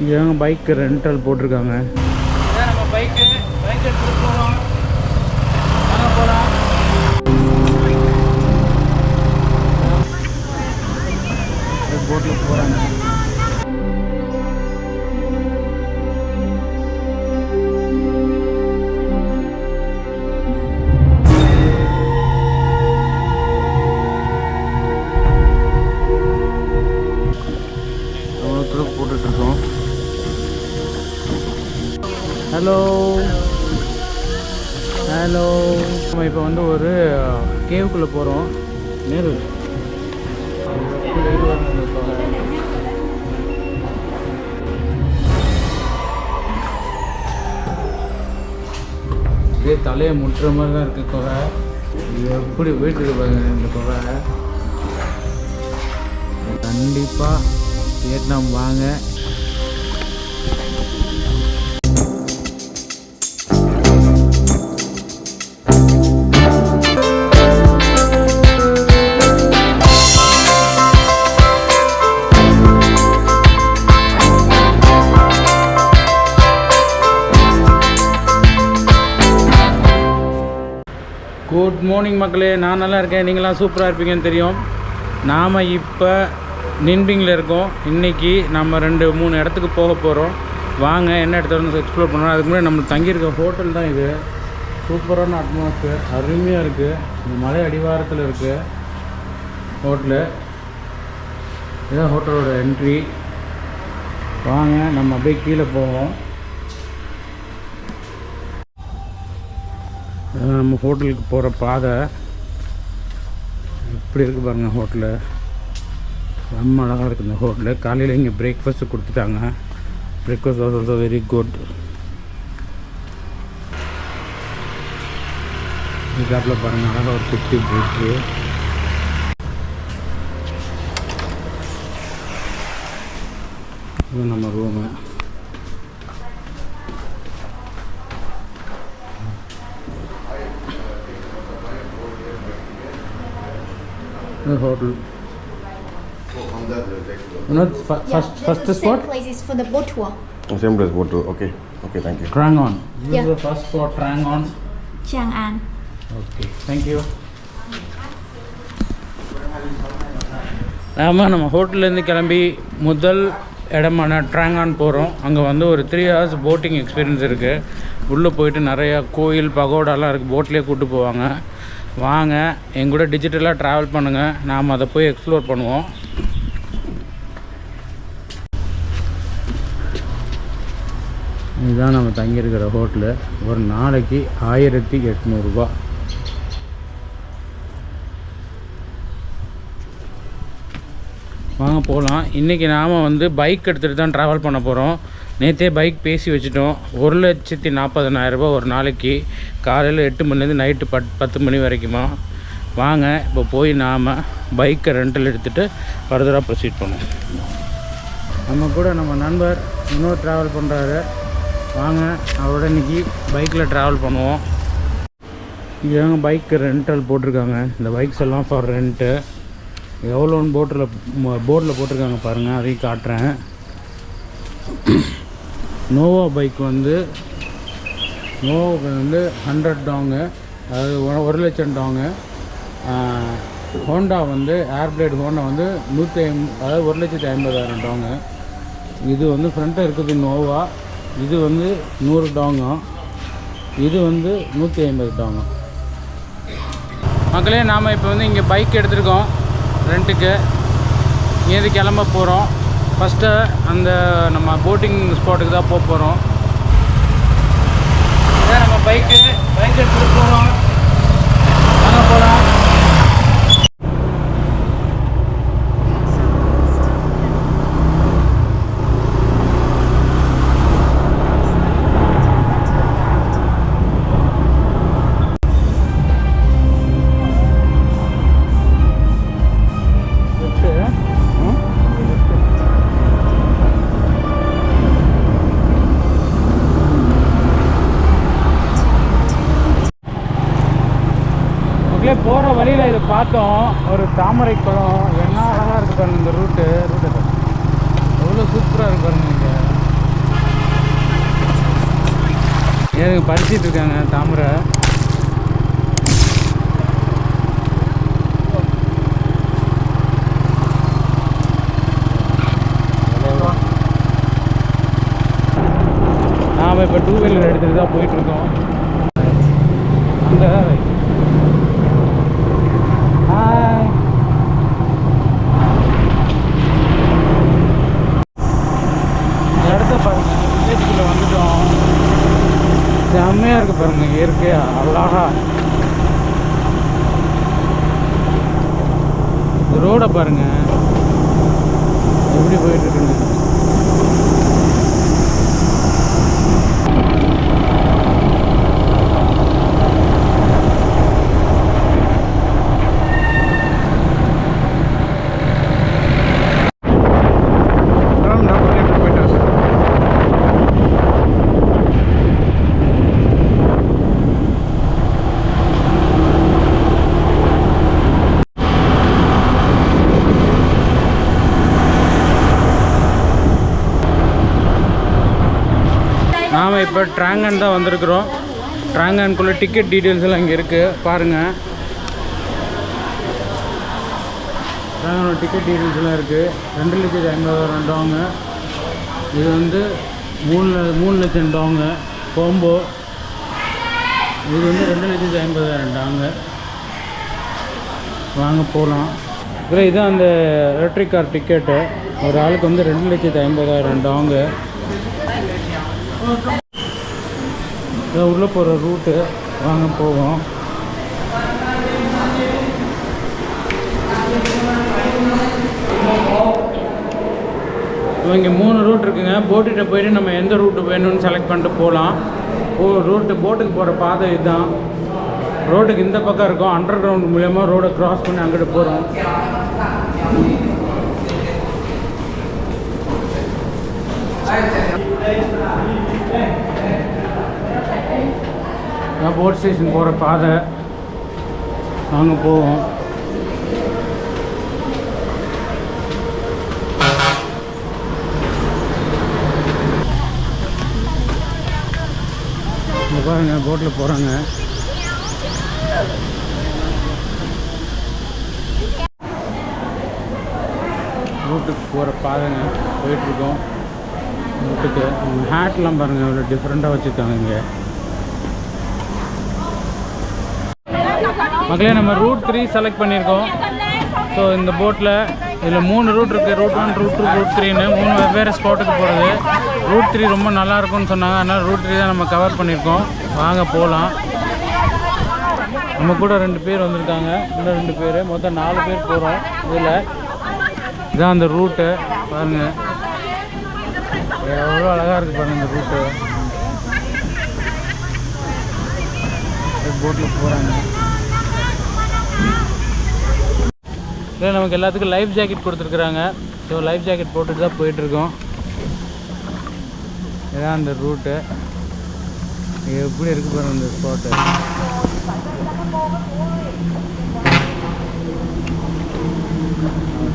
இங்கே bike rental போட்டிருக்காங்க. நம்ம பைக்கு பைக் எடுத்துகிட்டு போகிறோம் வாங்க போகலாம் போட்டில் போகிறாங்க ஹலோ ஹலோ நம்ம இப்போ வந்து ஒரு கேவுக்குள்ளே போகிறோம் நேரு. இதே அப்படியே தலையை முட்டுற மாதிரி தான் இருக்குது குகை. இது எப்படி போயிட்டு பாருங்க இந்த குகை. கண்டிப்பாக வியட்நாம் வாங்க. மார்னிங் மக்களே நான் நல்லா இருக்கேன். நீங்களாம் சூப்பராக இருப்பீங்கன்னு தெரியும். நாம் இப்போ நின்பிங்கில் இருக்கோம். இன்றைக்கி நம்ம ரெண்டு மூணு இடத்துக்கு போக போகிறோம் வாங்க என்ன இடத்துல வந்து எக்ஸ்ப்ளோர் பண்ணுறோம் அதுக்கு முன்னாடி நம்ம தங்கியிருக்க ஹோட்டல் தான் இது. சூப்பரான அட்மாஸ்பியர் அருமையாக இருக்குது இந்த மலை அடிவாரத்தில் இருக்குது ஹோட்டலு இதுதான் ஹோட்டலோட என்ட்ரி வாங்க நம்ம அப்படியே கீழே போவோம். நம்ம ஹோட்டலுக்கு போகிற பாதை எப்படி இருக்குது பாருங்கள் ஹோட்டலு. ரொம்ப அழகாக இருக்குது இந்த ஹோட்டலு. காலையில் இங்கே பிரேக்ஃபாஸ்ட்டு கொடுத்துட்டாங்க. Breakfast was also very good இதுக்காப்பில் பாருங்கள் அழகாக ஒரு குட்டி பிரிட்ஜு இது நம்ம ரூமு இது ஹோட்டல் இன்னொரு first first Same spot place is for the boat tour. Same place, boat too. Okay. Okay, thank you. Trangon. This Yeah. is the first spot, Trangon. Chang'an. Okay thank you நாம நம்ம ஹோட்டல்லேருந்து கிளம்பி முதல் இடமான ட்ராங்கான் போகிறோம் அங்கே வந்து ஒரு த்ரீ ஹவர்ஸ் போட்டிங் எக்ஸ்பீரியன்ஸ் இருக்குது உள்ளே போயிட்டு நிறையா கோயில் பகோடாலாம் இருக்குது போட்லேயே கூட்டு போவாங்க வாங்க எங்கூட டிஜிட்டலாக ட்ராவல் பண்ணுங்கள் நாம் அதை போய் எக்ஸ்ப்ளோர் பண்ணுவோம். இதுதான் நம்ம தங்கியிருக்கிற ஹோட்டலு ஒரு நாளைக்கு ஆயிரத்தி எட்நூறுபா வாங்க போகலாம் இன்றைக்கி நாம் வந்து பைக் எடுத்துகிட்டு தான் ட்ராவல் பண்ண போகிறோம் நேற்றே பைக் பேசி வச்சுட்டோம். ஒரு லட்சத்தி நாற்பதனாயிரரூபா ஒரு நாளைக்கு. காலையில் எட்டு மணிலேருந்து நைட்டு பத் பத்து மணி வரைக்குமா. வாங்க இப்போ போய் நாம் பைக்கை ரெண்டல் எடுத்துகிட்டு ஃபர்தராக ப்ரொசீட் பண்ணுவோம். நம்ம கூட நம்ம நண்பர் இன்னொரு ட்ராவல் பண்ணுறாரு வாங்க அவரோட இன்னைக்கு பைக்கில் ட்ராவல் பண்ணுவோம். இங்கே பைக் ரெண்டல் போட்டிருக்காங்க. இந்த பைக்ஸ் எல்லாம் ஃபார் ரெண்ட்டு எவ்வளோன்னு போட்டில் போர்டில் போட்டிருக்காங்க பாருங்கள் அதையும் காட்டுறேன். நோவா பைக் வந்து நோவாவுக்கு வந்து ஹண்ட்ரட் டாங்கு அதாவது ஒரு- லட்சம் டாங்கு ஹோண்டா வந்து ஏர்பிளேட் ஹோண்டா வந்து நூற்றி ஐம் அதாவது ஒரு லட்சத்தி ஐம்பதாயிரம் டாங்கு இது வந்து ஃப்ரண்ட்டாக இருக்குது நோவா இது வந்து நூறு டாங்கும் இது வந்து நூற்றி ஐம்பது டாங்கும் மக்களே நாம் இப்போ வந்து இங்கே பைக் எடுத்திருக்கோம் ரெண்ட்டுக்கு இங்கேருந்து கிளம்ப போகிறோம் ஃபஸ்ட்டு அந்த நம்ம போட்டிங் ஸ்பாட்டுக்கு தான் போக போகிறோம் இதான் நம்ம பைக்கு பைக் எடுத்துகிட்டு போகிறோம் வாங்க போகலாம் பார்த்தோம் ஒரு தாமரை குளம் என்ன அழகாக இருக்கு பாருங்க இந்த ரூட்டு ரூட்டு எவ்வளோ சூப்பராக இருக்கு பாருங்க நீங்கள் எனக்கு பறிச்சிட்டு இருக்காங்க தாமரை? நாம் இப்போ டூ வீலர் எடுத்துகிட்டு தான் போயிட்டுருக்கோம் அந்த பாருங்க இயற்கையா அழகா. ரோடை பாருங்க. எப்படி போயிட்டு இருக்குன்னு நாம் இப்போ ட்ராங்கன் தான் வந்திருக்கிறோம். ட்ராங்கன்குள்ளே டிக்கெட் டீட்டெயில்ஸ் எல்லாம் இங்கே இருக்குது பாருங்கள் ட்ராங்கனோட டிக்கெட் டீட்டெயில்ஸ் எல்லாம் இருக்குது ரெண்டு லட்சத்தி ஐம்பதாயிரம் டாங்க இது வந்து மூணு மூணு லட்சம் டாங்க கோம்போ இது வந்து ரெண்டு லட்சத்தி ஐம்பதாயிரம் டாங்க வாங்க போகலாம் இதில் இதுதான் அந்த எலக்ட்ரிக் கார் டிக்கெட்டு ஒரு ஆளுக்கு வந்து ரெண்டு லட்சத்தி ஐம்பதாயிரம் டாங்க இதான் உள்ளே போகிற ரூட்டு வாங்க போவோம். இங்கே மூணு ரூட் இருக்குங்க. போட்டுகிட்ட போயிட்டு நம்ம எந்த ரூட்டு வேணும்னு செலக்ட் பண்ணிட்டு போகலாம். ஓ ரூட்டு போட்டுக்கு போகிற பாதை இதுதான். ரோட்டுக்கு இந்த பக்கம் இருக்கும். அண்டர் கிரவுண்ட் மூலயமா ரோடை க்ராஸ் பண்ணி அங்கிட்டு போகிறோம் நான் போட் ஸ்டேஷன் போகிற பாதை. நாங்கள் போவோம். பாருங்க போட்டில் போகிறாங்க ரூட்டுக்கு போகிற பாதைங்க போயிட்டுருக்கோம் ரூட்டுக்கு ஹேட்லாம் பாருங்கள் இவ்வளோ டிஃப்ரெண்ட்டாக வச்சுருக்காங்க இங்கே. மக்களே நம்ம ரூட் த்ரீ செலக்ட் பண்ணியிருக்கோம். ஸோ இந்த போட்டில் இதில் மூணு ரூட் இருக்குது route one route two route த்ரீன்னு மூணு வெவ்வேறு ஸ்பாட்டுக்கு போகிறது ரூட் த்ரீ ரொம்ப நல்லா இருக்கும்னு சொன்னாங்க. அதனால் ரூட் த்ரீ தான் நம்ம கவர் பண்ணியிருக்கோம். வாங்க போகலாம் நம்ம கூட ரெண்டு பேர் வந்திருக்காங்க. இன்னும் ரெண்டு பேர். மொத்தம் நாலு பேர் போகிறோம் இதில். இதான் அந்த ரூட்டு பாருங்கள் எவ்வளோ அழகாக இருக்குது பாருங்கள் இந்த ரூட்டு போட்டில் போகிறாங்க இல்லை நமக்கு எல்லாத்துக்கும் லைஃப் ஜாக்கெட் கொடுத்துருக்குறாங்க. ஸோ லைஃப் ஜாக்கெட் போட்டுட்டு தான் போயிட்டுருக்கோம். இதான் அந்த ரூட்டு எப்படி இருக்கு பாருங்க இந்த ஸ்பாட்டு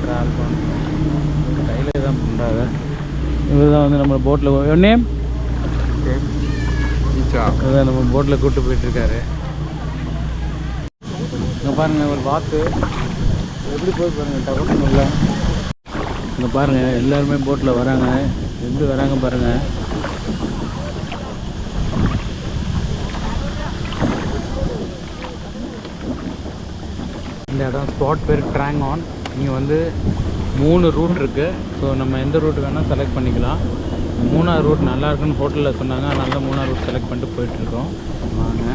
ட்ராவல் பண்ணுறோம் கையில் தான் பண்ணுறாங்க இவர் தான் வந்து நம்ம போட்டில் ஒன்னே இதான் நம்ம போட்டில் கூப்பிட்டு போயிட்டுருக்காரு. இங்கே பாருங்கள் ஒரு வாத்து. எப்படி போய் பாருங்கள் டவுன் இல்லை இங்கே பாருங்கள் எல்லாருமே போட்டில் வராங்க. எப்படி வராங்க பாருங்கள் இந்த இடம் ஸ்பாட் பேர் ட்ராங் ஆன் இங்கே வந்து மூணு ரூட் இருக்குது ஸோ நம்ம எந்த ரூட் வேணால் செலக்ட் பண்ணிக்கலாம். மூணாவது ரூட் நல்லா இருக்குன்னு ஹோட்டலில் சொன்னாங்க. அதனால தான் மூணாவது ரூட் செலக்ட் பண்ணிட்டு போயிட்டுருக்கோம் வாங்க.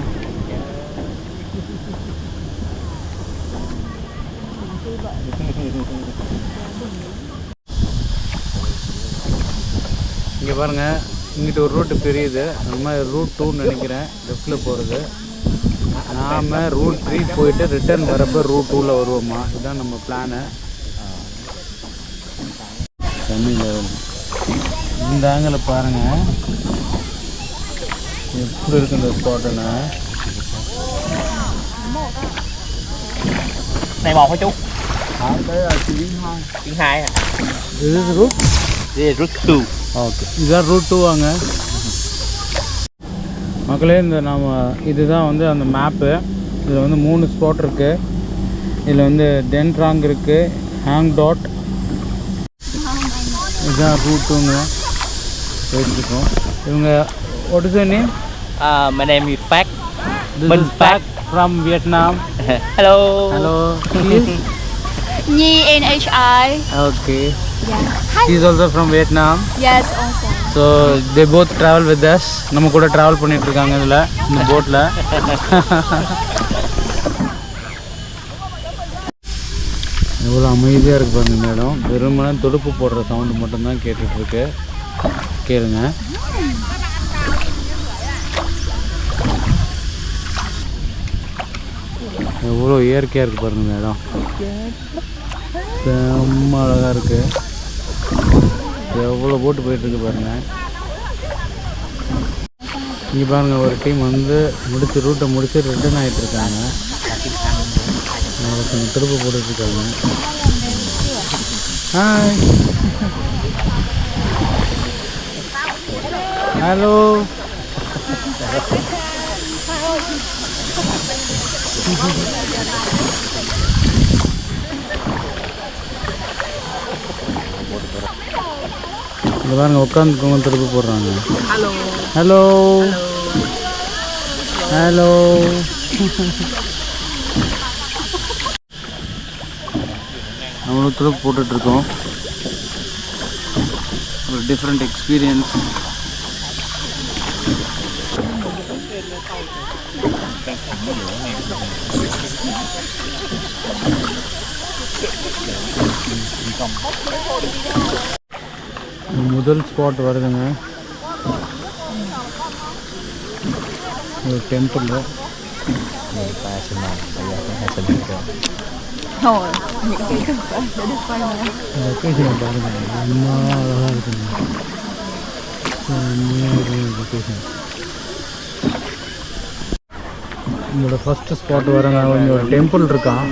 இங்கே பாருங்கள் இங்கிட்ட ஒரு ரூட்டு பிரியுது. நம்ம ரூட் டூன்னு நினைக்கிறேன். லெஃப்டில் போகிறது நாம் ரூட் த்ரீ போயிட்டு ரிட்டர்ன் வரப்போ ரூட் டூவில் வருவோமா? இதுதான் நம்ம பிளானு இந்த ஆங்கிள் பாருங்கள் எப்படி இருக்கு இந்த ஸ்பாட்டுன்னு này một hả chú Đây là chuyến hai. chuyến hai à? இது route đây là rất two. Okay. இதுதான் ரூட் டூ வாங்க. மக்களே இந்த நாம் இதுதான் வந்து அந்த மேப்பு இதில் வந்து மூணு ஸ்பாட் இருக்குது இதில் வந்து டென்ட்ராங் இருக்குது ஹேங் டாட் இதுதான் ரூட்டுங்க போயிட்டுருக்கோம் இவங்க my name is Park. this Minh is Pak. From Vietnam. Hello. hello. Please. Nhi NHI. okay. Yeah. she is also from Vietnam. Yes, also. So they both travel with us நம்ம கூட travel பண்ணிட்டு இருக்காங்க இதில் இந்த போட்டில் எவ்வளோ அமைதியாக இருக்கு பாருங்க இந்த இடம் வெறுமனே துடுப்பு போடுற சவுண்டு மட்டும்தான் கேட்டுட்டு இருக்கு கேளுங்க. எவ்வளோ இயற்கையாக இருக்குது பாருங்க இந்த இடம் செம்ம அழகாக இருக்குது எவ்வளோ போட்டு போயிட்டுருக்கு பாருங்க. இங்கே பாருங்க ஒரு டீம் வந்து முடிச்சு ரூட்டை முடிச்சு ரிட்டர்ன் ஆகிட்டு இருக்காங்க ஒருத்தங்க திரும்ப போட்டுட்ருக்காங்க. ஹாய் ஹலோ இங்கே பாருங்க உட்காந்துக்கவங்க திருப்பி போடுறாங்க. ஹலோ ஹலோ ஹலோ நம்மளும் திருப்பி போட்டுட்ருக்கோம் ஒரு டிஃப்ரெண்ட் எக்ஸ்பீரியன்ஸ் முதல் ஸ்பாட் வருதுங்க ஒரு temple Thôi, những cái thực phẩm đã được quay rồi. Location பாருங்க ரொம்ப அழகாக இருக்குங்க செம்மையாக இருக்குங்க லொக்கேஷன் உங்களோட ஃபஸ்ட்டு ஸ்பாட் வரங்க இங்கே ஒரு டெம்பிள் இருக்கான்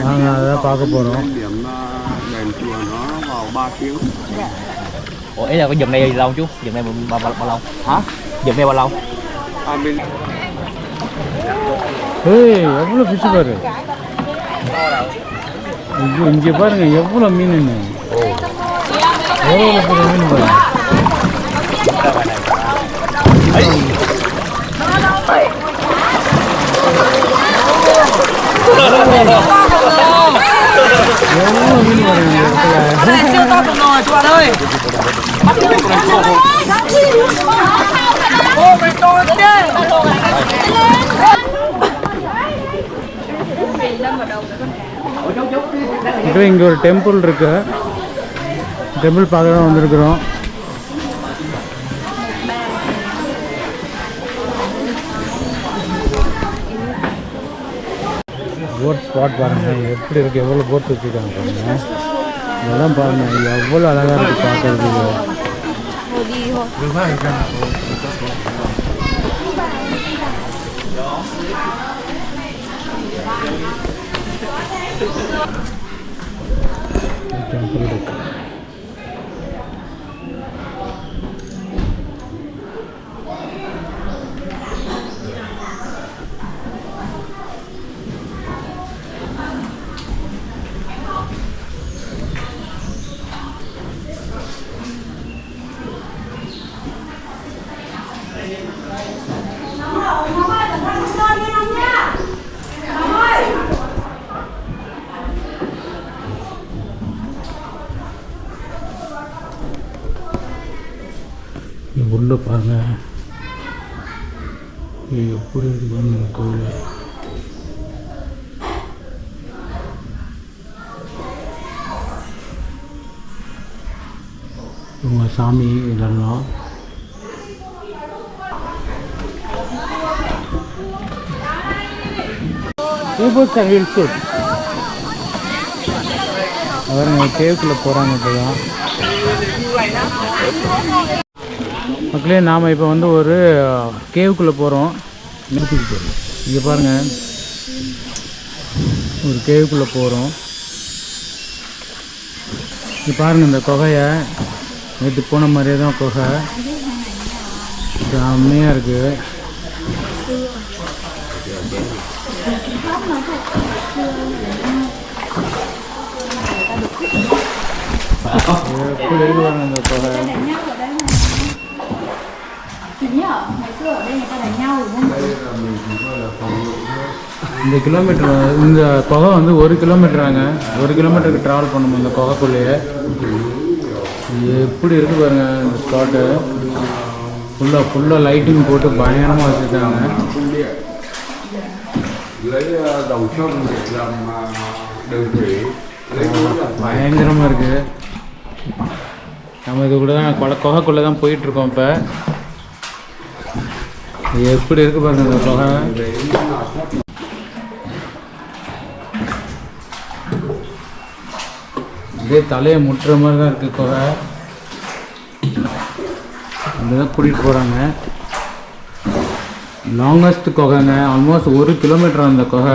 நாங்கள் அதான் பார்க்க போகிறோம் Ủa, ý là cái dùm này lâu chú? Dùm này bao, bao, bao lâu? hả Dùm này bao lâu? à, bên ஏய் எவ்வளோ ஃபிஷ் பாரு ஐயோ இங்கே இப்போ இங்கே ஒரு டெம்பிள் இருக்கு. டெம்பிள் பார்க்க தான் வந்திருக்கிறோம். போட் ஸ்பாட் பாருங்க. எப்படி இருக்கு? எவ்வளோ போட் வச்சுருக்காங்க பாருங்க. இதெல்லாம் பாருங்க. எவ்வளோ அழகாக இருக்குது பார்க்குறதுக்கு டெம்பிள் இருக்குது Food. அவருங்க கேவுக்குள்ளே போகிறாங்க இப்போ தான் மக்களே நாம் இப்போ வந்து ஒரு கேவுக்குள்ளே போகிறோம் இங்கே பாருங்கள் ஒரு கேவுக்குள்ளே போகிறோம் இங்கே பாருங்கள் இந்த குகையை நேற்று போன மாதிரியே தான் குகை. செம்மையாக இருக்குது எப்படி là இந்த ngự இந்த கிலோமீட்டர் இந்த குகை வந்து ஒரு கிலோமீட்டராங்க ஒரு கிலோமீட்டருக்கு ட்ராவல் பண்ணணும் இந்த குகைக்குள்ளேயே எப்படி இருக்கு பாருங்க இந்த ஸ்பாட்டு ஃபுல்லாக ஃபுல்லாக லைட்டிங் போட்டு பயங்கரமாக வச்சுருக்காங்க. Lấy đầu để làm đường thủy lấy பயங்கரமாக இருக்குது நம்ம இது கூட தான் கொலை குகைக்குள்ளே தான் போயிட்டுருக்கோம் இப்போ. எப்படி இருக்கு பாருங்க இந்த குகை. இதே தலையை முட்டுற மாதிரி தான் இருக்குது குகை. தான் கூட்டிகிட்டு போகிறாங்க லாங்கஸ்ட் குகைங்க ஆல்மோஸ்ட் ஒரு கிலோமீட்டர் அந்த குகை.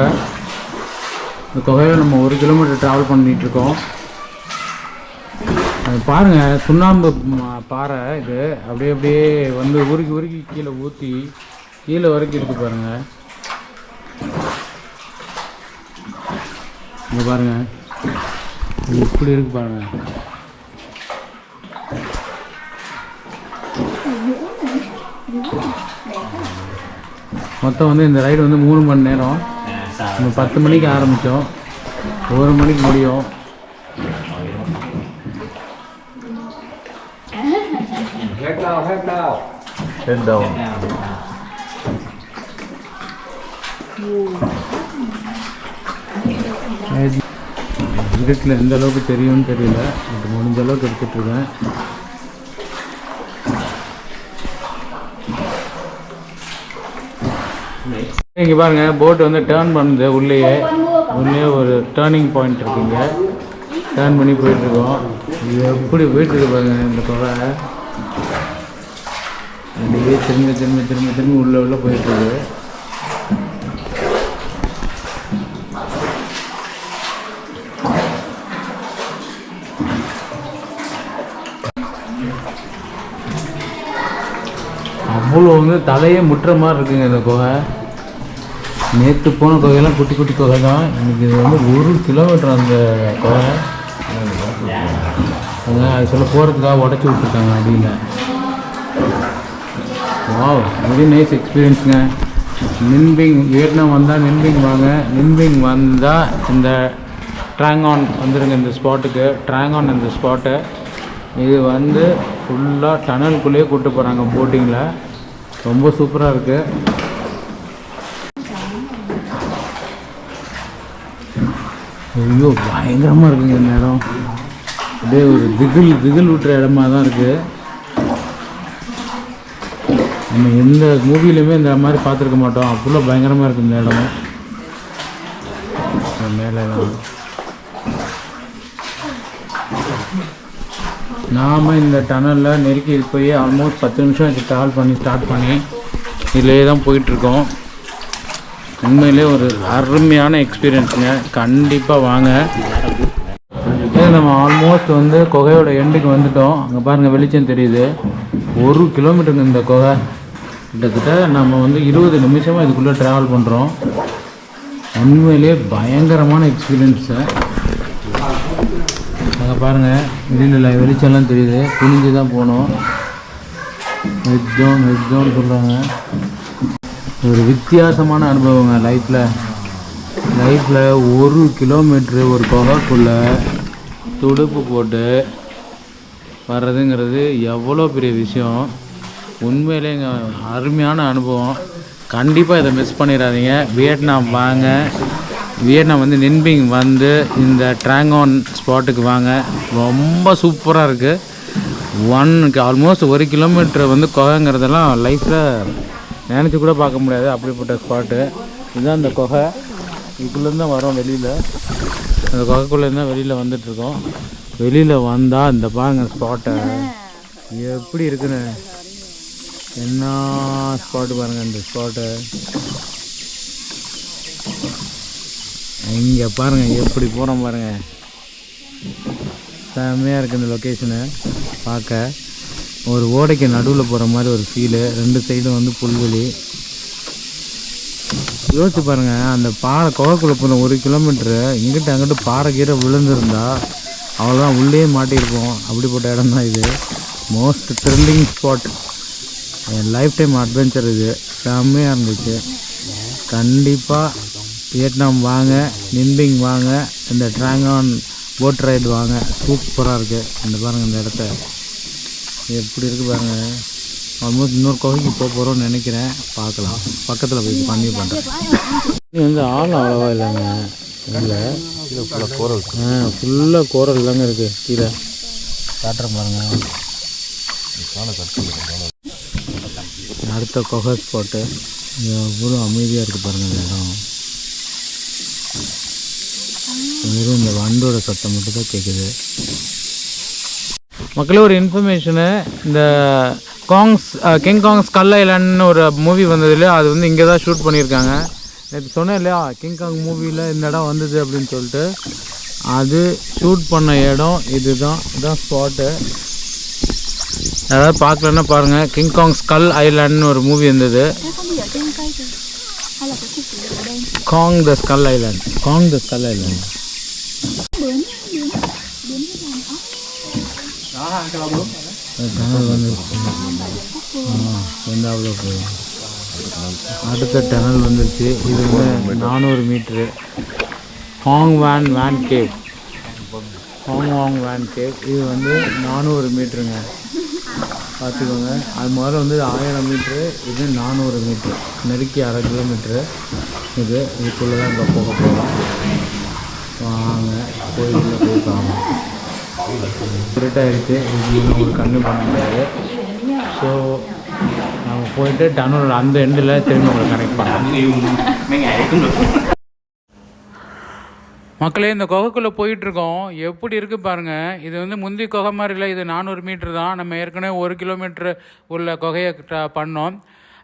இந்த குகையில் நம்ம ஒரு கிலோமீட்டர் ட்ராவல் பண்ணிகிட்ருக்கோம் அது பாருங்கள் சுண்ணாம்பு பாறை இது. அப்படியே அப்படியே வந்து உருகி உருகி கீழே ஊற்றி கீழே வரைக்கும் இருக்கு பாருங்க. இங்கே பாருங்க. இப்படி இருக்கு பாருங்க. மொத்தம் வந்து இந்த ரைடு வந்து மூணு மணி நேரம். நம்ம பத்து மணிக்கு ஆரம்பித்தோம் ஒரு மணிக்கு முடியும். இருட்டில் எந்த அளவுக்கு தெரியும்னு தெரியல. பட் முடிஞ்ச அளவுக்கு எடுத்துட்ருக்கேன் இங்கே பாருங்கள் போட் வந்து டேர்ன் பண்ணுது. உள்ளேயே உள்ளே ஒரு டேர்னிங் பாயிண்ட் இருக்குங்க. டேர்ன் பண்ணி போயிட்டுருக்கோம். இது எப்படி போயிட்டுருக்கு பாருங்க இந்த குகை. அப்படியே திரும்ப திரும்ப திரும்ப திரும்ப உள்ளே உள்ளே போயிட்டுருக்கு. அவ்வளோ வந்து தலையே முட்டுற மாதிரி இருக்குங்க இந்த குகை. நேற்று போன குகையெல்லாம் குட்டி குட்டி குகை தான். இன்னைக்கு இது வந்து ஒரு கிலோமீட்டர் அந்த குகை அது சொல்ல போகிறதுக்காக உடச்சி விட்ருக்காங்க அப்படின்னு. வாவ் வெரி நைஸ் எக்ஸ்பீரியன்ஸுங்க நின்பிங் வியட்நாம் வந்தால் நின்பிங் வாங்க. நின்பிங் வந்தால் இந்த ட்ராங்கான் வந்துடுங்க இந்த ஸ்பாட்டுக்கு ட்ராங்கான் இந்த ஸ்பாட்டு இது வந்து ஃபுல்லாக டனலுக்குள்ளேயே கூப்பிட்டு போகிறாங்க போட்டிங்கில் ரொம்ப சூப்பராக இருக்குது ஐயோ பயங்கரமாக இருக்குங்க இந்த இடம். அப்படியே ஒரு திகில் திகில் விட்டுற இடமா தான் இருக்குது நம்ம எந்த மூவிலையுமே இந்த மாதிரி பார்த்துருக்க மாட்டோம். அப்படிலாம் பயங்கரமாக இருக்குது இந்த இடம். மேலே நாம் இந்த டனலில் நெருக்கி போய் ஆல்மோஸ்ட் பத்து நிமிஷம் வச்சு ட்ராவல் பண்ணி ஸ்டார்ட் பண்ணி. இதிலே தான் போயிட்டுருக்கோம் உண்மையிலே ஒரு அருமையான எக்ஸ்பீரியன்ஸுங்க கண்டிப்பாக வாங்க. நம்ம ஆல்மோஸ்ட் வந்து குகையோட எண்டுக்கு வந்துட்டோம். அங்கே பாருங்கள் வெளிச்சம் தெரியுது. ஒரு கிலோமீட்டருங்க இந்த குகை. கிட்டத்தட்ட நம்ம வந்து இருபது நிமிஷமாக இதுக்குள்ளே ட்ராவல் பண்ணுறோம் உண்மையிலே பயங்கரமான எக்ஸ்பீரியன்ஸு அங்கே பாருங்கள் வெளியில் வெளிச்சம்லாம் தெரியுது. குனிஞ்சு தான் போகணும் வெஜ் ஜோன் வெஜ் ஜோன் சொல்கிறாங்க ஒரு வித்தியாசமான அனுபவங்க லைஃப்பில் லைஃப்பில் ஒரு கிலோமீட்ரு ஒரு குகைக்குள்ளே துடுப்பு போட்டு வர்றதுங்கிறது எவ்வளோ பெரிய விஷயம். உண்மையிலேங்க அருமையான அனுபவம். கண்டிப்பாக இதை மிஸ் பண்ணிடாதீங்க. வியட்நாம் வாங்க. வியட்நாம் வந்து நின்பிங் வந்து இந்த ட்ராங்கோன் ஸ்பாட்டுக்கு வாங்க. ரொம்ப சூப்பராக இருக்குது ஒன்னுக்கு ஆல்மோஸ்ட் ஒரு கிலோமீட்டர் வந்து குகைங்கிறதெல்லாம் லைஃப்பில் நினச்சி கூட பார்க்க முடியாது. அப்படிப்பட்ட ஸ்பாட்டு இதுதான் இந்த குகை. இதுக்குள்ளேருந்து தான் வரோம் வெளியில். அந்த குகைக்குள்ளேருந்து வெளியில் வந்துட்டுருக்கோம். வெளியில் வந்தால் இந்த பாருங்க ஸ்பாட்டை எப்படி இருக்குன்னு. என்ன ஸ்பாட்டு பாருங்கள் இந்த ஸ்பாட்டை இங்கே பாருங்கள் எப்படி போகிறோம் பாருங்கள் செம்மையாக இருக்குது இந்த லொக்கேஷனு பார்க்க. ஒரு ஓடைக்கு நடுவில் போகிற மாதிரி ஒரு ஃபீலு ரெண்டு சைடும் வந்து புல்வெளி. யோசிச்சு பாருங்க அந்த பாறை குகைக்குள்ள போன ஒரு கிலோமீட்ரு இங்கிட்ட அங்கிட்டு பாறை கீரை விழுந்திருந்தா அவ்வளோதான் உள்ளே மாட்டியிருப்போம். அப்படிப்பட்ட இடம் தான் இது. மோஸ்ட் த்ரில்லிங் ஸ்பாட் என் லைஃப் டைம் அட்வென்ச்சர் இது. செம்மையாக இருந்துச்சு. கண்டிப்பாக வியட்நாம் வாங்க நிம்பிங் வாங்க இந்த ட்ராங்கான் போட் ரைடு வாங்க. சூப்பராக இருக்குது இந்த பாருங்கள் இந்த இடத்த. எப்படி இருக்குது பாருங்க. ஆல்மோஸ்ட் இன்னொரு கோவிலுக்கு போக போகிறோம்னு நினைக்கிறேன். பார்க்கலாம். பக்கத்தில் போய் பண்ணி பண்ணுறேன் இது வந்து ஆள் அவ்வளோவா இல்லைங்க. இல்லை. ஃபுல்லாக கோரல் ஆ ஃபுல்லாக கோரல் தாங்க இருக்குது கீழே. காட்டுறேன் பாருங்க. அடுத்த கொகை ஸ்பாட்டு எவ்வளோ அமைதியாக இருக்குது பாருங்கள் இடம். வெறும் இந்த வண்டோட சத்தம் மட்டும் தான் கேட்குது மக்களே ஒரு இன்ஃபர்மேஷனு இந்த காங்ஸ் கிங் காங்ஸ் ஸ்கல் ஐலாண்ட்னு ஒரு மூவி வந்தது இல்லையா? அது வந்து இங்கே தான் ஷூட் பண்ணியிருக்காங்க. நேற்று சொன்னேன் இல்லையா? கிங் காங் மூவியில் இந்த இடம் வந்தது அப்படின்னு சொல்லிட்டு. அது ஷூட் பண்ண இடம் இதுதான். இதுதான் ஸ்பாட்டு யாராவது பார்க்கலன்னா பாருங்கள் கிங் காங் ஸ்கல் ஐலாண்ட்னு ஒரு மூவி இருந்தது Kong the skull island Kong the skull island tunnel வந்து வந்து போகும் அடுத்த டனல் வந்துருச்சு இது வந்து நானூறு metre Hang van van cave Hang வாங் வேன் கேவ் இது வந்து நானூறு மீட்ருங்க பார்த்துக்கோங்க அது முதல்ல வந்து ஆயிரம் மீட்ரு இது நானூறு மீட்ரு நெருக்கி அரை கிலோமீட்ரு இது இதுக்குள்ளே தான் இப்போ போக போகலாம் வாங்க கோயிலில் போய் பார்க்கலாம் இருட்டாயிருச்சு இது ஒரு கண்ணு பண்ண முடியாது. ஸோ நம்ம போயிட்டு டனோட அந்த எண்டில் திரும்ப உங்களை கனெக்ட் பண்ணலாம். மக்களே இந்த குகைக்குள்ளே போயிட்டுருக்கோம். எப்படி இருக்குது பாருங்கள் இது வந்து முந்தி குகை மாதிரி இல்லை இது நானூறு மீட்ரு தான். நம்ம ஏற்கனவே ஒரு கிலோமீட்ரு உள்ள குகையை பண்ணோம்.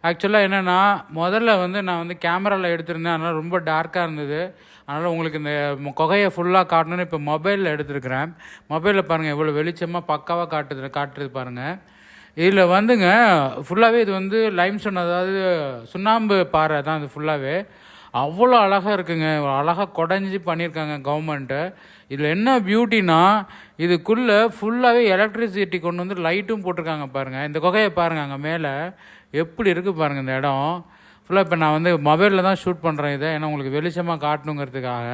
ஆக்சுவலாக என்னென்னா முதல்ல வந்து நான் வந்து கேமராவில் எடுத்திருந்தேன். அதனால் ரொம்ப டார்க்காக இருந்தது. அதனால் உங்களுக்கு இந்த குகையை ஃபுல்லாக காட்டணும்னு இப்போ மொபைலில் எடுத்துருக்கிறேன். மொபைலில் பாருங்கள் எவ்வளோ வெளிச்சமாக பக்காவாக காட்டுது காட்டுறது பாருங்கள் இதில் வந்துங்க ஃபுல்லாகவே இது வந்து லைம்ஸ்டோன் அதாவது சுண்ணாம்பு பாறை தான் இது ஃபுல்லாகவே அவ்வளோ அழகாக இருக்குங்க அழகாக குடஞ்சி பண்ணியிருக்காங்க கவர்மெண்ட்டு இதில் என்ன பியூட்டினா இதுக்குள்ளே ஃபுல்லாகவே எலக்ட்ரிசிட்டி கொண்டு வந்து லைட்டும் போட்டிருக்காங்க பாருங்கள் இந்த குகையை பாருங்கள் அங்கே மேலே. எப்படி இருக்குது பாருங்கள் இந்த இடம். ஃபுல்லாக இப்போ நான் வந்து மொபைலில் தான் ஷூட் பண்ணுறேன் இதை. ஏன்னா உங்களுக்கு வெளிச்சமாக காட்டணுங்கிறதுக்காக.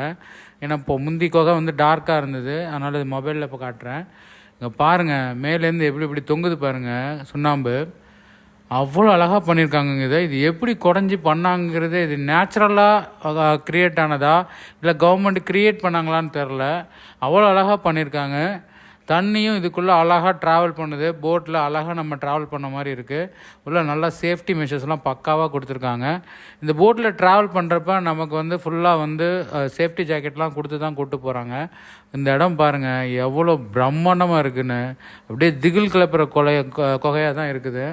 ஏன்னா இப்போ முந்தி குகை வந்து டார்க்காக இருந்தது. அதனால் இது மொபைலில் இப்போ காட்டுறேன். இங்கே பாருங்கள் மேலேருந்து எப்படி எப்படி தொங்குது பாருங்கள் சுண்ணாம்பு. அவ்வளோ அழகாக பண்ணியிருக்காங்கங்க இதை. இது எப்படி குறைஞ்சி பண்ணாங்கிறது இது நேச்சுரலாக க்ரியேட் ஆனதா? இல்லை கவர்மெண்ட் க்ரியேட் பண்ணாங்களான்னு தெரில அவ்வளோ அழகாக பண்ணியிருக்காங்க தண்ணியும் இதுக்குள்ளே அழகாக ட்ராவல் பண்ணுது. போட்டில் அழகாக நம்ம ட்ராவல் பண்ண மாதிரி இருக்குது உள்ள நல்லா சேஃப்டி மெஷர்ஸ்லாம் பக்காவாக கொடுத்துருக்காங்க. இந்த போட்டில் ட்ராவல் பண்ணுறப்ப நமக்கு வந்து ஃபுல்லாக வந்து சேஃப்டி ஜாக்கெட்லாம் கொடுத்து தான் கூட்டு போகிறாங்க இந்த இடம் பாருங்கள் எவ்வளோ பிரம்மாண்டமாக இருக்குன்னு. அப்படியே திகில் கிளப்புற கொலை கொகையாக தான் இருக்குது.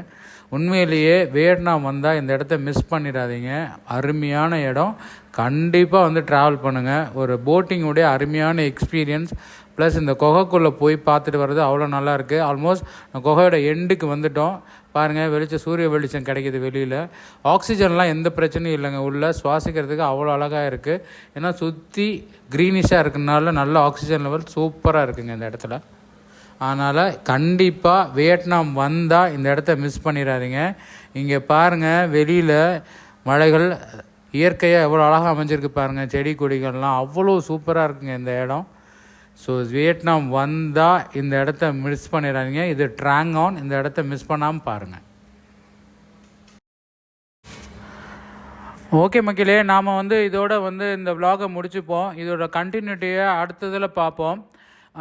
உண்மையிலேயே வியட்நாம் வந்தால் இந்த இடத்த மிஸ் பண்ணிடாதீங்க. அருமையான இடம். கண்டிப்பாக வந்து ட்ராவல் பண்ணுங்கள் ஒரு போட்டிங்குடைய அருமையான எக்ஸ்பீரியன்ஸ் ப்ளஸ் இந்த குகைக்குள்ளே போய் பார்த்துட்டு வர்றது அவ்வளோ நல்லாயிருக்கு ஆல்மோஸ்ட் குகையோட எண்டுக்கு வந்துட்டோம். பாருங்கள் வெளிச்சம் சூரிய வெளிச்சம் கிடைக்கிது வெளியில். ஆக்சிஜன்லாம் எந்த பிரச்சனையும் இல்லைங்க. உள்ளே சுவாசிக்கிறதுக்கு அவ்வளோ அழகாக இருக்குது ஏன்னா சுற்றி க்ரீனிஷாக இருக்கனால நல்ல ஆக்சிஜன் லெவல் சூப்பராக இருக்குங்க இந்த இடத்துல. அதனால் கண்டிப்பாக வியட்நாம் வந்தால் இந்த இடத்த மிஸ் பண்ணிடாதீங்க. இங்கே பாருங்கள் வெளியில் மலைகள் இயற்கையாக எவ்வளோ அழகாக அமைஞ்சிருக்கு பாருங்கள் செடி கொடிகள்லாம் அவ்வளோ சூப்பராக இருக்குங்க இந்த இடம். ஸோ வியட்நாம் வந்தால் இந்த இடத்த மிஸ் பண்ணிடாதீங்க. இது ட்ராங் ஆன் இந்த இடத்த மிஸ் பண்ணாமல் பாருங்கள் ஓகே மக்களே நாம் வந்து இதோட வந்து இந்த விலாகை முடிச்சுப்போம். இதோட கண்டினியூட்டியை அடுத்ததில் பார்ப்போம்.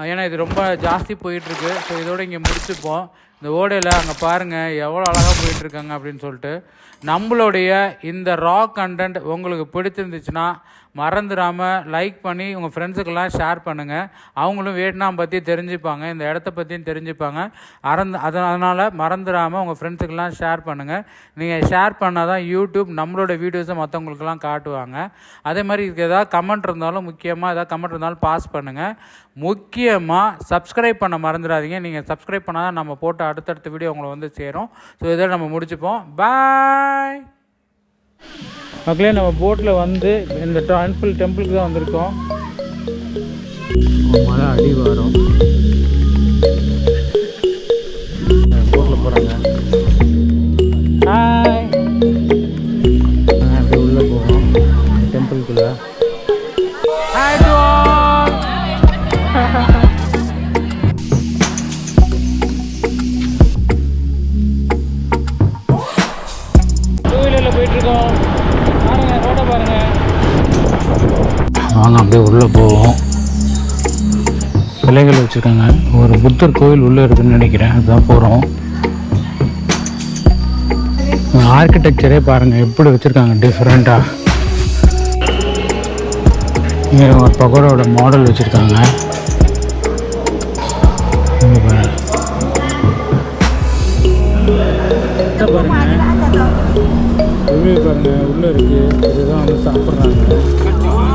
ஏன்னா இது ரொம்ப ஜாஸ்தி போயிட்டுருக்கு. ஸோ இதோட இங்கே முடிச்சுப்போம். இந்த ஓடையில் அங்கே பாருங்கள் எவ்வளோ அழகாக போயிட்டுருக்காங்க அப்படின்னு சொல்லிட்டு. நம்மளுடைய இந்த ரா கண்டென்ட் உங்களுக்கு பிடிச்சிருந்துச்சுன்னா மறந்துடாமல் லைக் பண்ணி உங்கள் ஃப்ரெண்ட்ஸுக்கெல்லாம் ஷேர் பண்ணுங்கள் அவங்களும் வியட்நாம் பற்றி தெரிஞ்சுப்பாங்க. இந்த இடத்த பற்றியும் தெரிஞ்சுப்பாங்க. அறந்து அதனால் மறந்துடாமல் உங்கள் ஃப்ரெண்ட்ஸுக்கெல்லாம் ஷேர் பண்ணுங்கள் நீங்கள் ஷேர் பண்ணால் தான் யூடியூப் நம்மளோட வீடியோஸை மற்றவங்களுக்கெல்லாம் காட்டுவாங்க. அதே மாதிரி இதுக்கு எதாவது கமெண்ட் இருந்தாலும் முக்கியமாக எதாவது கமெண்ட் இருந்தாலும் பாஸ் பண்ணுங்கள் முக்கியமாக சப்ஸ்கிரைப் பண்ண மறந்துடாதீங்க. நீங்கள் சப்ஸ்கிரைப் பண்ணால் தான் நம்ம போட்ட அடுத்தடுத்த வீடியோ உங்களை வந்து சேரும். ஸோ இதை நம்ம முடிச்சுப்போம். பாய் மக்களே நம்ம போட்டில் வந்து இந்த டெம்பிள் டெம்பிளுக்கு தான் வந்திருக்கோம். மழை அடி வரும் புத்தர் கோவில் உள்ளே இருக்குன்னு நினைக்கிறேன். அதுதான் போகிறோம் ஆர்கிடெக்சரே பாருங்கள் எப்படி வச்சுருக்காங்க டிஃப்ரெண்ட்டாக இங்கே ஒரு பகோடாவோட மாடல் வச்சுருக்காங்க.